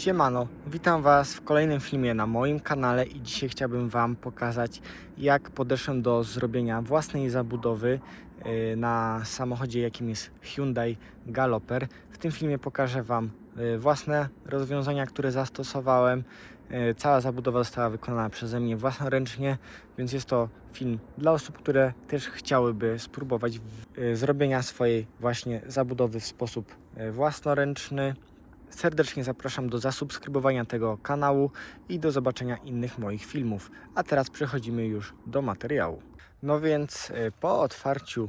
Siemano, witam Was w kolejnym filmie na moim kanale i dzisiaj chciałbym Wam pokazać jak podeszłem do zrobienia własnej zabudowy y, na samochodzie jakim jest Hyundai Galloper. W tym filmie pokażę Wam y, własne rozwiązania, które zastosowałem. Y, Cała zabudowa została wykonana przeze mnie własnoręcznie, więc jest to film dla osób, które też chciałyby spróbować zrobienia swojej właśnie zabudowy w sposób własnoręczny. Serdecznie zapraszam do zasubskrybowania tego kanału i do zobaczenia innych moich filmów. A teraz przechodzimy już do materiału. No więc y, po otwarciu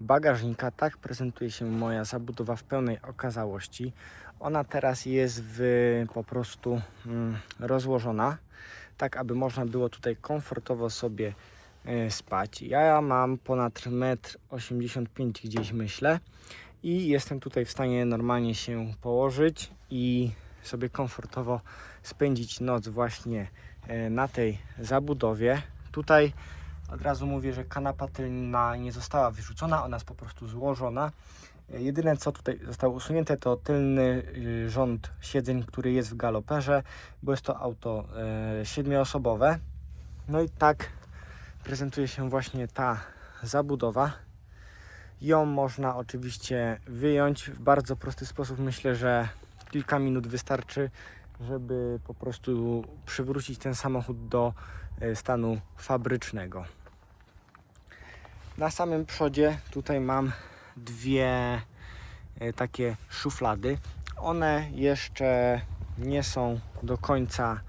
bagażnika tak prezentuje się moja zabudowa w pełnej okazałości. Ona teraz jest w, po prostu mm, rozłożona, tak aby można było tutaj komfortowo sobie y, spać. Ja mam ponad 1,85 m gdzieś myślę i jestem tutaj w stanie normalnie się położyć i sobie komfortowo spędzić noc właśnie e, na tej zabudowie. Tutaj od razu mówię, że kanapa tylna nie została wyrzucona, ona jest po prostu złożona. E, Jedyne co tutaj zostało usunięte to tylny y, rząd siedzeń, który jest w galoperze, bo jest to auto e, siedmioosobowe. No i tak prezentuje się właśnie ta zabudowa. Ją można oczywiście wyjąć w bardzo prosty sposób. Myślę, że kilka minut wystarczy, żeby po prostu przywrócić ten samochód do e, stanu fabrycznego. Na samym przodzie tutaj mam dwie e, takie szuflady. One jeszcze nie są do końca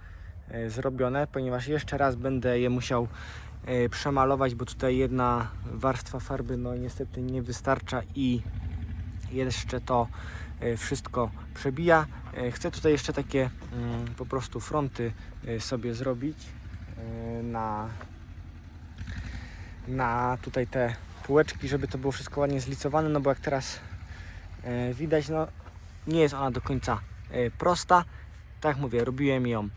e, zrobione, ponieważ jeszcze raz będę je musiał przemalować, bo tutaj jedna warstwa farby no niestety nie wystarcza i jeszcze to e, wszystko przebija. E, Chcę tutaj jeszcze takie mm, po prostu fronty e, sobie zrobić e, na, na tutaj te półeczki, żeby to było wszystko ładnie zlicowane, no bo jak teraz e, widać, no nie jest ona do końca e, prosta. Tak mówię, robiłem ją e,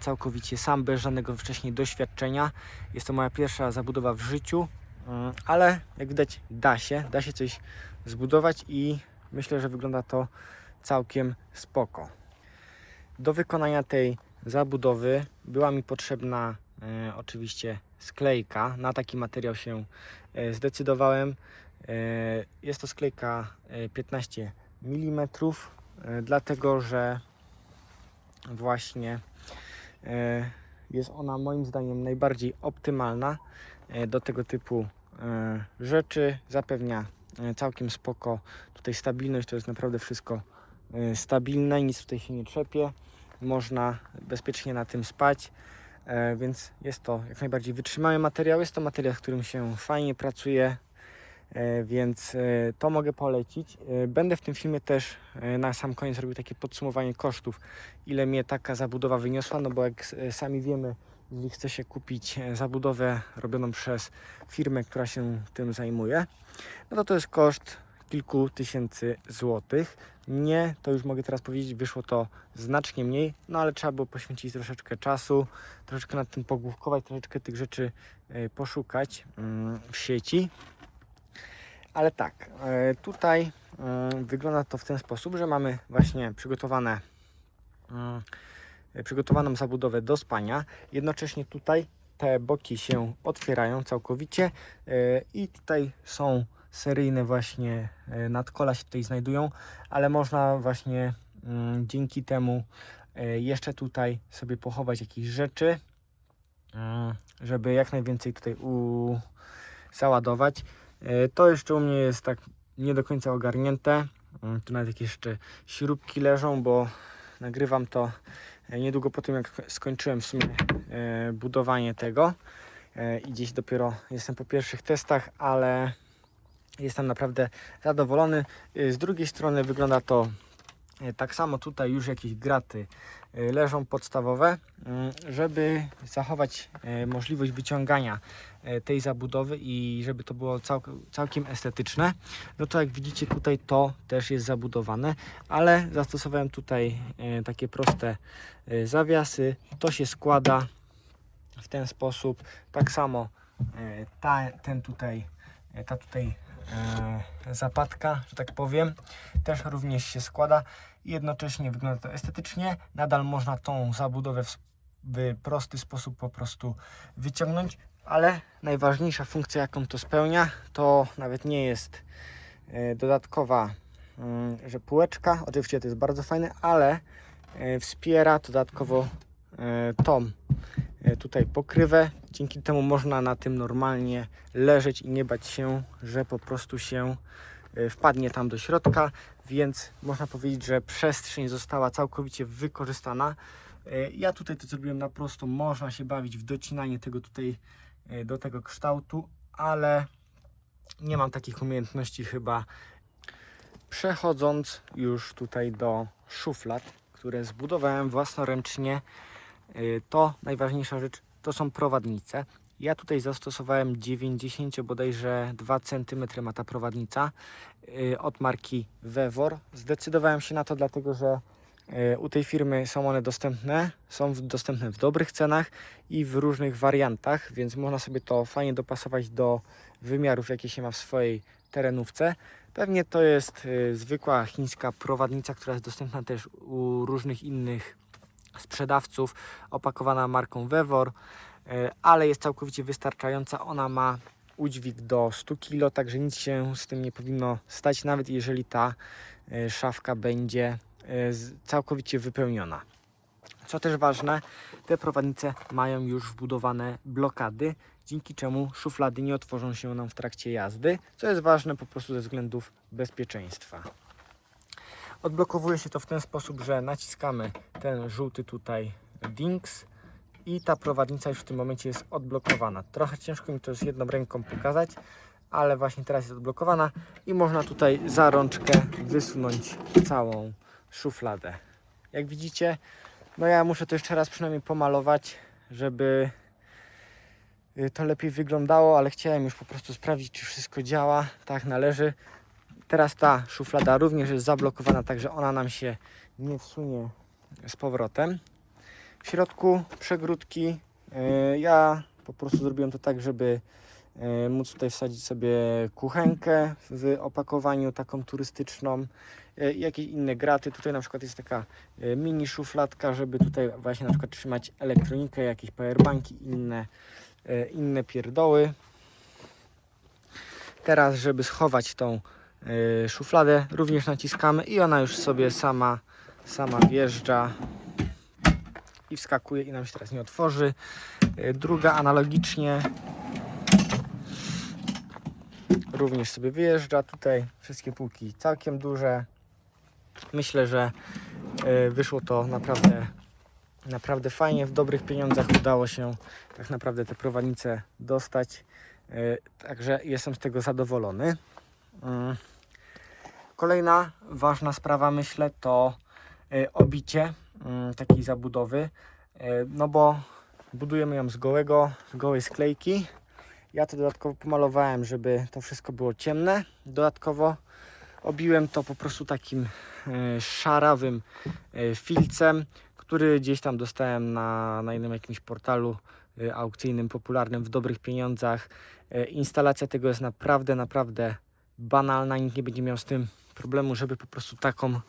całkowicie sam, bez żadnego wcześniej doświadczenia. Jest to moja pierwsza zabudowa w życiu, mm, ale jak widać da się, da się coś zbudować i myślę, że wygląda to całkiem spoko. Do wykonania tej zabudowy była mi potrzebna e, oczywiście sklejka. Na taki materiał się e, zdecydowałem. E, jest to sklejka e, 15 mm, e, dlatego że właśnie e, jest ona moim zdaniem najbardziej optymalna e, do tego typu e, rzeczy. Zapewnia całkiem spoko tutaj stabilność, to jest naprawdę wszystko stabilne, nic tutaj się nie trzepie. Można bezpiecznie na tym spać, więc jest to jak najbardziej wytrzymały materiał. Jest to materiał, z którym się fajnie pracuje, więc e, to mogę polecić. E, Będę w tym filmie też e, na sam koniec robił takie podsumowanie kosztów, ile mnie taka zabudowa wyniosła, no bo jak e, sami wiemy, jeżeli chce się kupić e, zabudowę robioną przez firmę, która się tym zajmuje, no to to jest koszt kilku tysięcy złotych. Nie, to już mogę teraz powiedzieć, wyszło to znacznie mniej, no ale trzeba było poświęcić troszeczkę czasu, troszeczkę nad tym pogłówkować, troszeczkę tych rzeczy e, poszukać mm, w sieci. Ale tak, e, tutaj mm, wygląda to w ten sposób, że mamy właśnie przygotowane mm, e, przygotowaną zabudowę do spania. Jednocześnie tutaj te boki się otwierają całkowicie e, i tutaj są seryjne właśnie e, nadkola się tutaj znajdują, ale można właśnie mm, dzięki temu e, jeszcze tutaj sobie pochować jakieś rzeczy, mm, żeby jak najwięcej tutaj u załadować. E, To jeszcze u mnie jest tak nie do końca ogarnięte. Mm, Tu nawet jakieś jeszcze śrubki leżą, bo nagrywam to e, niedługo po tym, jak skończyłem w sumie e, budowanie tego. I gdzieś dopiero jestem po pierwszych testach, ale jestem naprawdę zadowolony. Z drugiej strony wygląda to tak samo. Tutaj już jakieś graty e, leżą podstawowe, mm, żeby zachować e, możliwość wyciągania e, tej zabudowy i żeby to było cał, całkiem estetyczne. No to jak widzicie tutaj to też jest zabudowane, ale zastosowałem tutaj e, takie proste e, zawiasy. To się składa w ten sposób. Tak samo e, ta, ten tutaj, e, ta tutaj e, zapadka, że tak powiem, też również się składa. I jednocześnie wygląda to estetycznie. Nadal można tą zabudowę w, w prosty sposób po prostu wyciągnąć, ale najważniejsza funkcja, jaką to spełnia, to nawet nie jest e, dodatkowa, mm, że półeczka, oczywiście to jest bardzo fajne, ale e, wspiera dodatkowo e, e, tutaj pokrywę. Dzięki temu można na tym normalnie leżeć i nie bać się, że po prostu się e, wpadnie tam do środka, więc można powiedzieć, że przestrzeń została całkowicie wykorzystana. E, Ja tutaj to zrobiłem na prostu, można się bawić w docinanie tego tutaj e, do tego kształtu, ale nie mam takich umiejętności chyba. Przechodząc już tutaj do szuflad, które zbudowałem własnoręcznie, to najważniejsza rzecz to są prowadnice. Ja tutaj zastosowałem 90 bodajże 2 cm ma ta prowadnica y, od marki Vevor. Zdecydowałem się na to dlatego, że y, u tej firmy są one dostępne, są dostępne w dobrych cenach i w różnych wariantach, więc można sobie to fajnie dopasować do wymiarów, jakie się ma w swojej terenówce. Pewnie to jest y, zwykła chińska prowadnica, która jest dostępna też u różnych innych sprzedawców, opakowana marką Vevor, y, ale jest całkowicie wystarczająca. Ona ma udźwig do 100 kg, także nic się z tym nie powinno stać, nawet jeżeli ta y, szafka będzie z- całkowicie wypełniona. Co też ważne, te prowadnice mają już wbudowane blokady, dzięki czemu szuflady nie otworzą się nam w trakcie jazdy, co jest ważne po prostu ze względów bezpieczeństwa. Odblokowuje się to w ten sposób, że naciskamy ten żółty tutaj dings i ta prowadnica już w tym momencie jest odblokowana. Trochę ciężko mi to z jedną ręką pokazać, ale właśnie teraz jest odblokowana i można tutaj za rączkę wysunąć całą szufladę. Jak widzicie, no ja muszę to jeszcze raz przynajmniej pomalować, żeby y, to lepiej wyglądało, ale chciałem już po prostu sprawdzić, czy wszystko działa tak należy. Teraz ta szuflada również jest zablokowana, także ona nam się nie wsunie z powrotem. W środku przegródki y, ja po prostu zrobiłem to tak, żeby y, móc tutaj wsadzić sobie kuchenkę w opakowaniu taką turystyczną i jakieś inne graty. Tutaj na przykład jest taka mini szufladka, żeby tutaj właśnie na przykład trzymać elektronikę, jakieś powerbanki, inne, inne pierdoły. Teraz, żeby schować tą szufladę, również naciskamy i ona już sobie sama, sama wjeżdża i wskakuje i nam się teraz nie otworzy. Y, Druga analogicznie również sobie wyjeżdża. Tutaj wszystkie półki całkiem duże. Myślę, że y, wyszło to naprawdę naprawdę fajnie. W dobrych pieniądzach udało się tak naprawdę te prowadnice dostać. Y, Także jestem z tego zadowolony. Kolejna ważna sprawa, myślę, to y, obicie mm, takiej zabudowy. Y, No bo budujemy ją z gołego, z gołej sklejki. Ja to dodatkowo pomalowałem, żeby to wszystko było ciemne. Dodatkowo obiłem to po prostu takim y, szarawym filcem, który gdzieś tam dostałem na, na innym jakimś portalu aukcyjnym, popularnym w dobrych pieniądzach. Instalacja tego jest naprawdę, naprawdę banalna. Nikt nie będzie miał z tym problemu, żeby po prostu taką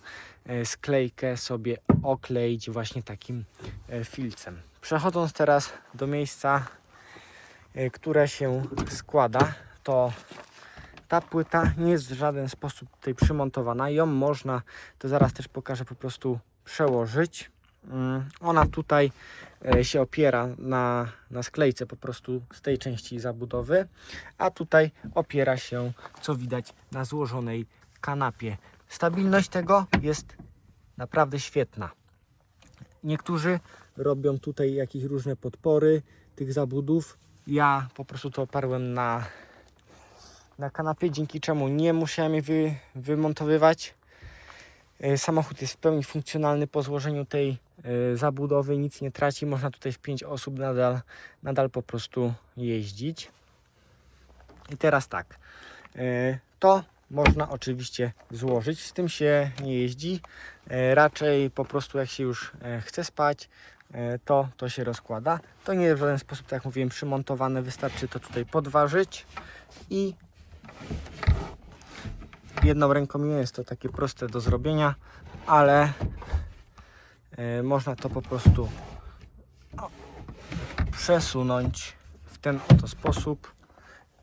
y, sklejkę sobie okleić właśnie takim y, filcem. Przechodząc teraz do miejsca, y, które się składa, to ta płyta nie jest w żaden sposób tutaj przymontowana. Ją można, to zaraz też pokażę, po prostu przełożyć. Mm, Ona tutaj e, się opiera na, na sklejce po prostu z tej części zabudowy, a tutaj opiera się, co widać, na złożonej kanapie. Stabilność tego jest naprawdę świetna. Niektórzy robią tutaj jakieś różne podpory tych zabudów. Ja po prostu to oparłem na, na kanapie, dzięki czemu nie musiałem jej wy, wymontowywać. E, Samochód jest w pełni funkcjonalny po złożeniu tej e, zabudowy, nic nie traci. Można tutaj w 5 osób nadal, nadal po prostu jeździć. I teraz tak, e, to można oczywiście złożyć, z tym się nie jeździ. E, Raczej po prostu jak się już e, chce spać, e, to to się rozkłada. To nie jest w żaden sposób, tak jak mówiłem, przymontowane. Wystarczy to tutaj podważyć i jedną ręką nie jest to takie proste do zrobienia, ale można to po prostu przesunąć w ten oto sposób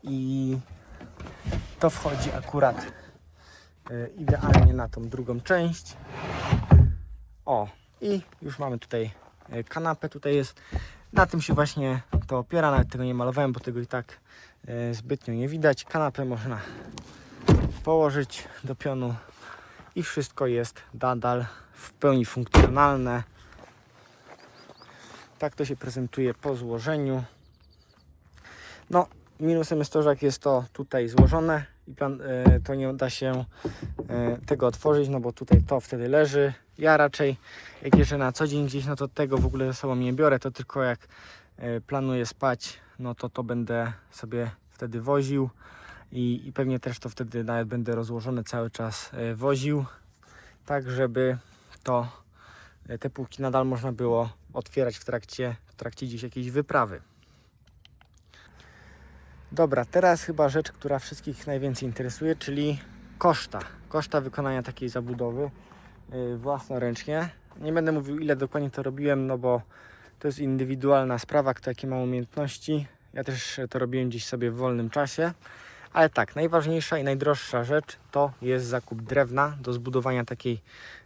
i to wchodzi akurat e, idealnie na tą drugą część. O, i już mamy tutaj e, kanapę. Tutaj jest, na tym się właśnie to opiera. Nawet tego nie malowałem, bo tego i tak e, zbytnio nie widać. Kanapę można położyć do pionu i wszystko jest nadal w pełni funkcjonalne. Tak to się prezentuje po złożeniu. No, minusem jest to, że jak jest to tutaj złożone i e, to nie da się e, tego otworzyć, no bo tutaj to wtedy leży. Ja raczej, jak jeżdżę na co dzień gdzieś, no to tego w ogóle ze sobą nie biorę, to tylko jak e, planuję spać, no to to będę sobie wtedy woził i, i pewnie też to wtedy nawet będę rozłożone cały czas woził, tak żeby to te półki nadal można było otwierać w trakcie, w trakcie gdzieś jakiejś wyprawy. Dobra, teraz chyba rzecz, która wszystkich najwięcej interesuje, czyli koszta. Koszta wykonania takiej zabudowy yy, własnoręcznie. Nie będę mówił ile dokładnie to robiłem, no bo to jest indywidualna sprawa, kto jakie ma umiejętności. Ja też to robiłem gdzieś sobie w wolnym czasie. Ale tak, najważniejsza i najdroższa rzecz to jest zakup drewna do zbudowania takiej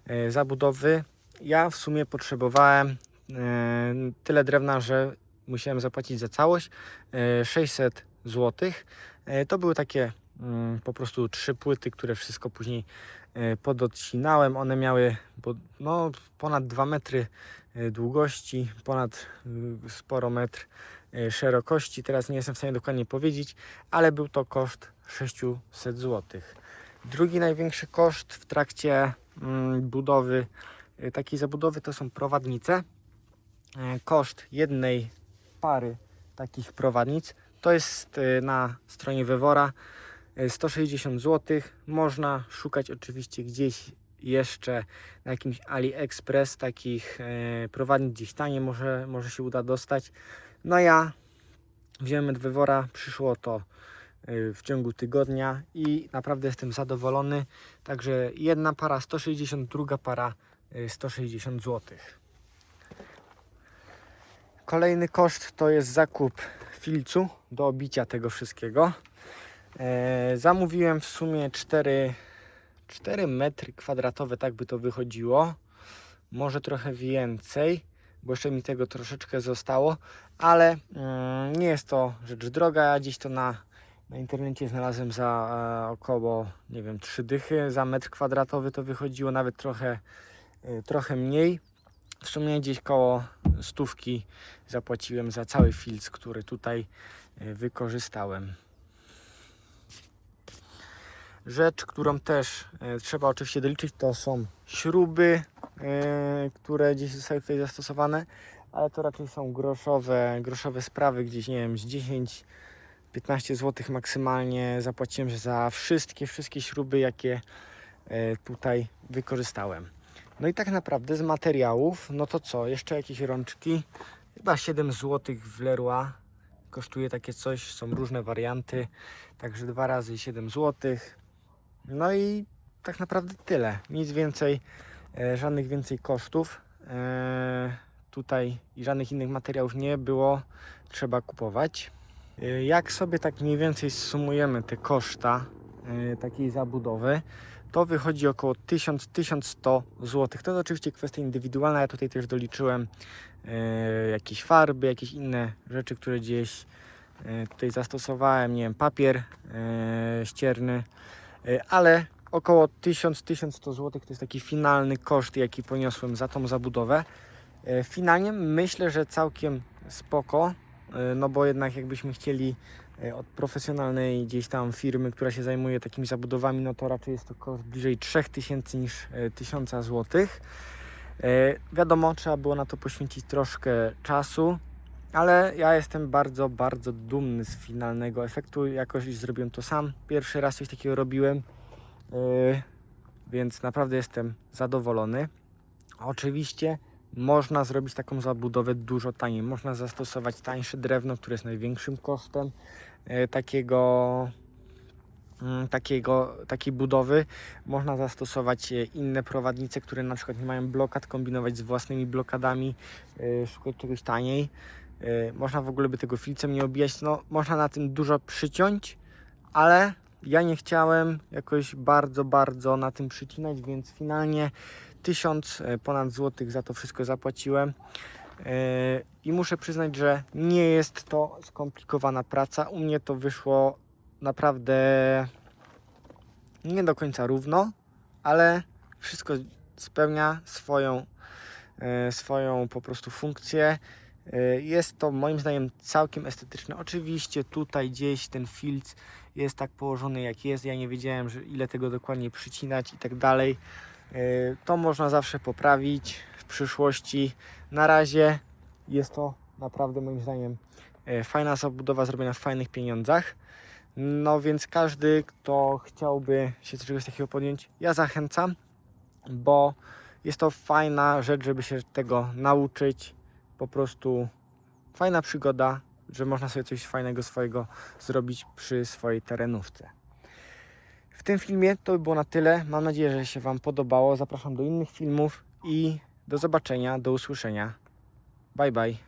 e, zabudowy. Ja w sumie potrzebowałem e, tyle drewna, że musiałem zapłacić za całość e, 600 zł. To były takie mm, po prostu trzy płyty, które wszystko później e, pododcinałem. One miały no, ponad 2 metry e, długości, ponad y, sporo metr e, szerokości. Teraz nie jestem w stanie dokładnie powiedzieć, ale był to koszt 600 zł. Drugi największy koszt w trakcie mm, budowy e, takiej zabudowy to są prowadnice. E, Koszt jednej pary takich prowadnic to jest e, na stronie Wewora e, 160 zł. Można szukać oczywiście gdzieś jeszcze na jakimś AliExpress takich e, prowadnic gdzieś taniej, może, może się uda dostać. No ja wziąłem od Wewora, przyszło to e, w ciągu tygodnia i naprawdę jestem zadowolony. Także jedna para 160, druga para e, 160 zł. Kolejny koszt to jest zakup filcu do obicia tego wszystkiego. E, zamówiłem w sumie 4, 4 metry kwadratowe, tak by to wychodziło. Może trochę więcej, bo jeszcze mi tego troszeczkę zostało, ale mm, nie jest to rzecz droga. Ja gdzieś to na, na internecie znalazłem za e, około, nie wiem, 3 dychy za metr kwadratowy to wychodziło, nawet trochę, e, trochę mniej. W sumie gdzieś koło stówki zapłaciłem za cały filc, który tutaj wykorzystałem. Rzecz, którą też e, trzeba oczywiście doliczyć, to są śruby, e, które gdzieś zostały tutaj zastosowane, ale to raczej są groszowe, groszowe sprawy, gdzieś nie wiem, z 10 15 zł maksymalnie zapłaciłem za wszystkie, wszystkie śruby, jakie e, tutaj wykorzystałem. No i tak naprawdę z materiałów, no to co, jeszcze jakieś rączki, chyba 7 zł w Leroy kosztuje takie coś, są różne warianty, także dwa razy 7 zł. No i tak naprawdę tyle, nic więcej, e, żadnych więcej kosztów e, tutaj i żadnych innych materiałów nie było trzeba kupować. E, Jak sobie tak mniej więcej sumujemy te koszta takiej zabudowy, to wychodzi około 1000-1100 zł. To jest oczywiście kwestia indywidualna. Ja tutaj też doliczyłem e, jakieś farby, jakieś inne rzeczy, które gdzieś e, tutaj zastosowałem. Nie wiem, papier e, ścierny, ale około 1000-1100 zł to jest taki finalny koszt, jaki poniosłem za tą zabudowę. Finalnie myślę, że całkiem spoko, no bo jednak jakbyśmy chcieli od profesjonalnej gdzieś tam firmy, która się zajmuje takimi zabudowami, no to raczej jest to koszt bliżej 3000 niż e, 1000 zł. E, Wiadomo, trzeba było na to poświęcić troszkę czasu, ale ja jestem bardzo, bardzo dumny z finalnego efektu. Jakoś zrobiłem to sam. Pierwszy raz coś takiego robiłem, e, więc naprawdę jestem zadowolony. Oczywiście można zrobić taką zabudowę dużo taniej. Można zastosować tańsze drewno, które jest największym kosztem e, takiego mm, takiego, takiej budowy można zastosować e, inne prowadnice, które na przykład nie mają blokad, kombinować z własnymi blokadami, e, szukać czegoś taniej. Można w ogóle by tego filcem nie obijać. No, można na tym dużo przyciąć, ale ja nie chciałem jakoś bardzo, bardzo na tym przycinać, więc finalnie 1000 e, ponad złotych za to wszystko zapłaciłem. E, I muszę przyznać, że nie jest to skomplikowana praca. U mnie to wyszło naprawdę nie do końca równo, ale wszystko spełnia swoją, e, swoją po prostu funkcję. Jest to moim zdaniem całkiem estetyczne. Oczywiście tutaj gdzieś ten filc jest tak położony jak jest. Ja nie wiedziałem, że ile tego dokładnie przycinać i tak dalej. E, To można zawsze poprawić w przyszłości. Na razie jest to naprawdę moim zdaniem e, fajna zabudowa zrobiona w fajnych pieniądzach. No więc każdy, kto chciałby się czegoś takiego podjąć, ja zachęcam, bo jest to fajna rzecz, żeby się tego nauczyć. Po prostu fajna przygoda, że można sobie coś fajnego swojego zrobić przy swojej terenówce. W tym filmie to by było na tyle. Mam nadzieję, że się Wam podobało. Zapraszam do innych filmów i do zobaczenia, do usłyszenia. Bye bye.